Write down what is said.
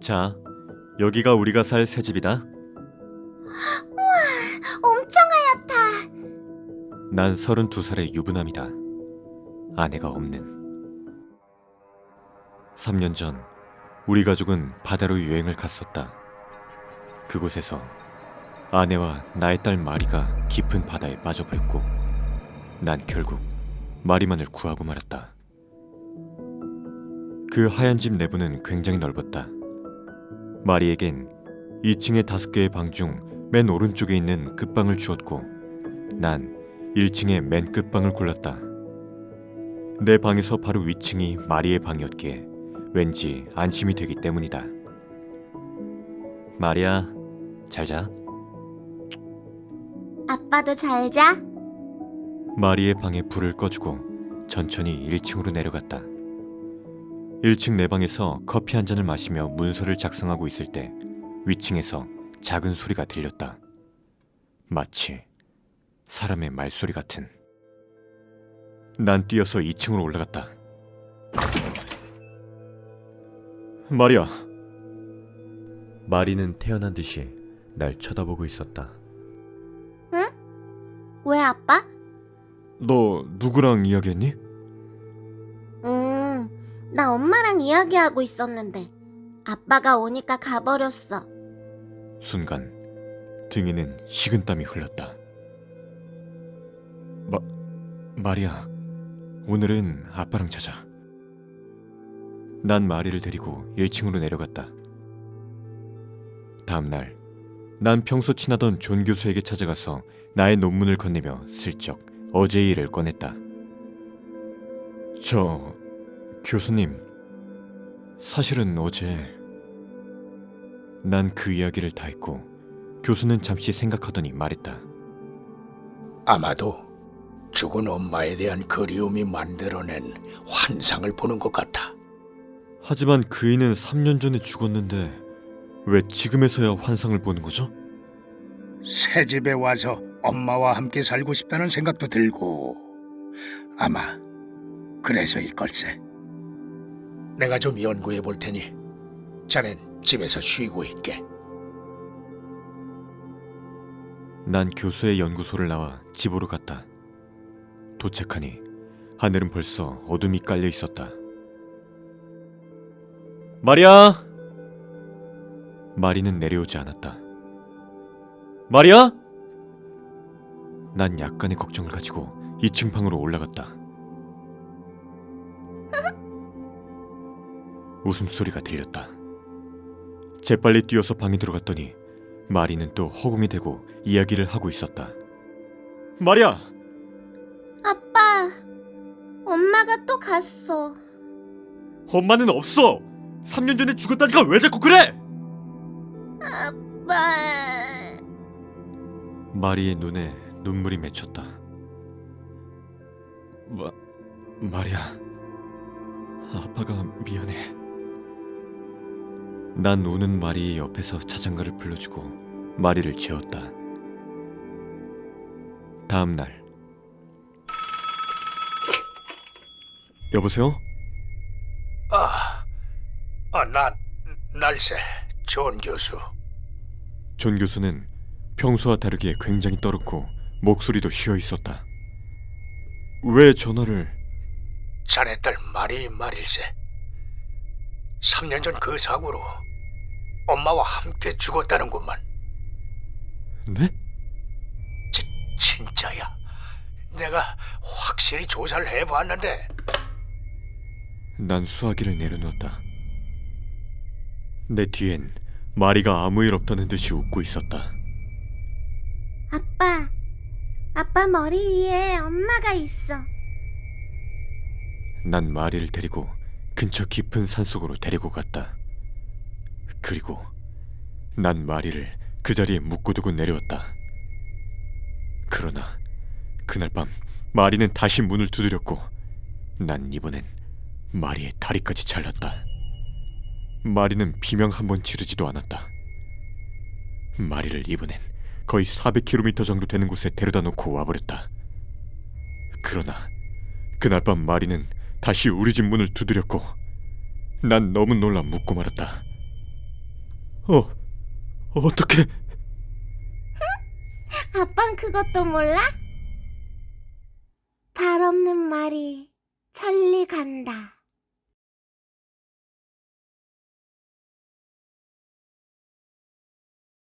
자, 여기가 우리가 살 새 집이다. 엄청 하얗다. 난 32살의 유부남이다. 아내가 없는. 3년 전 우리 가족은 바다로 여행을 갔었다. 그곳에서 아내와 나의 딸 마리가 깊은 바다에 빠져버렸고 난 결국 마리만을 구하고 말았다. 그 하얀 집 내부는 굉장히 넓었다. 마리에겐 2층의 다섯 개의 방 중 맨 오른쪽에 있는 끝방을 주었고 난 1층의 맨 끝방을 골랐다. 내 방에서 바로 위층이 마리의 방이었기에 왠지 안심이 되기 때문이다. 마리야, 잘 자. 아빠도 잘 자. 마리의 방에 불을 꺼주고 천천히 1층으로 내려갔다. 1층 내 방에서 커피 한 잔을 마시며 문서를 작성하고 있을 때 위층에서 작은 소리가 들렸다. 마치 사람의 말소리 같은. 난 뛰어서 2층으로 올라갔다. 마리야. 마리는 태어난 듯이 날 쳐다보고 있었다. 왜 아빠? 너 누구랑 이야기했니? 음, 나 엄마랑 이야기하고 있었는데 아빠가 오니까 가버렸어. 순간 등에는 식은땀이 흘렀다. 마 마리아, 오늘은 아빠랑 자자. 난 마리를 데리고 1층으로 내려갔다. 다음 날, 난 평소 친하던 존 교수에게 찾아가서 나의 논문을 건네며 슬쩍 어제의 일을 꺼냈다. 저 교수님, 사실은 어제 난 그 이야기를 다 했고 교수는 잠시 생각하더니 말했다. 아마도 죽은 엄마에 대한 그리움이 만들어낸 환상을 보는 것 같아. 하지만 그이는 3년 전에 죽었는데 왜 지금에서야 환상을 보는 거죠? 새 집에 와서 엄마와 함께 살고 싶다는 생각도 들고 아마 그래서일 걸세. 내가 좀 연구해 볼 테니 자넨 집에서 쉬고 있게. 난 교수의 연구소를 나와 집으로 갔다. 도착하니 하늘은 벌써 어둠이 깔려 있었다. 마리아! 마리는 내려오지 않았다. 마리아! 난 약간의 걱정을 가지고 2층 방으로 올라갔다. 웃음소리가 들렸다. 재빨리 뛰어서 방에 들어갔더니 마리는 또 허공에 대고 이야기를 하고 있었다. 마리아! 아빠, 엄마가 또 갔어. 엄마는 없어! 3년 전에 죽었다니까 왜 자꾸 그래! 아빠. 마리의 눈에 눈물이 맺혔다. 마, 마리아. 아빠가 미안해. 난 우는 마리의 옆에서 자장가를 불러주고 마리를 재웠다. 다음 날. 여보세요? 아, 아, 나 날새 존 교수. 존 교수는 평소와 다르게 굉장히 떨었고 목소리도 쉬어 있었다. 왜 전화를 자네 딸 말이 말일세. 3년 전 그 사고로 엄마와 함께 죽었다는구만. 네? 지, 진짜야. 내가 확실히 조사를 해보았는데 난 수화기를 내려놓았다. 내 뒤엔 마리가 아무 일 없다는 듯이 웃고 있었다. 아빠. 아빠 머리 위에 엄마가 있어. 난 마리를 데리고 근처 깊은 산속으로 데리고 갔다. 그리고 난 마리를 그 자리에 묶어두고 내려왔다. 그러나 그날 밤 마리는 다시 문을 두드렸고 난 이번엔 마리의 다리까지 잘랐다. 마리는 비명 한 번 지르지도 않았다. 마리를 이번엔 거의 400km 정도 되는 곳에 데려다 놓고 와버렸다. 그러나 그날 밤 마리는 다시 우리 집 문을 두드렸고 난 너무 놀라 묻고 말았다. 어, 어떻게? 아빤 그것도 몰라? 발 없는 말이 천리 간다.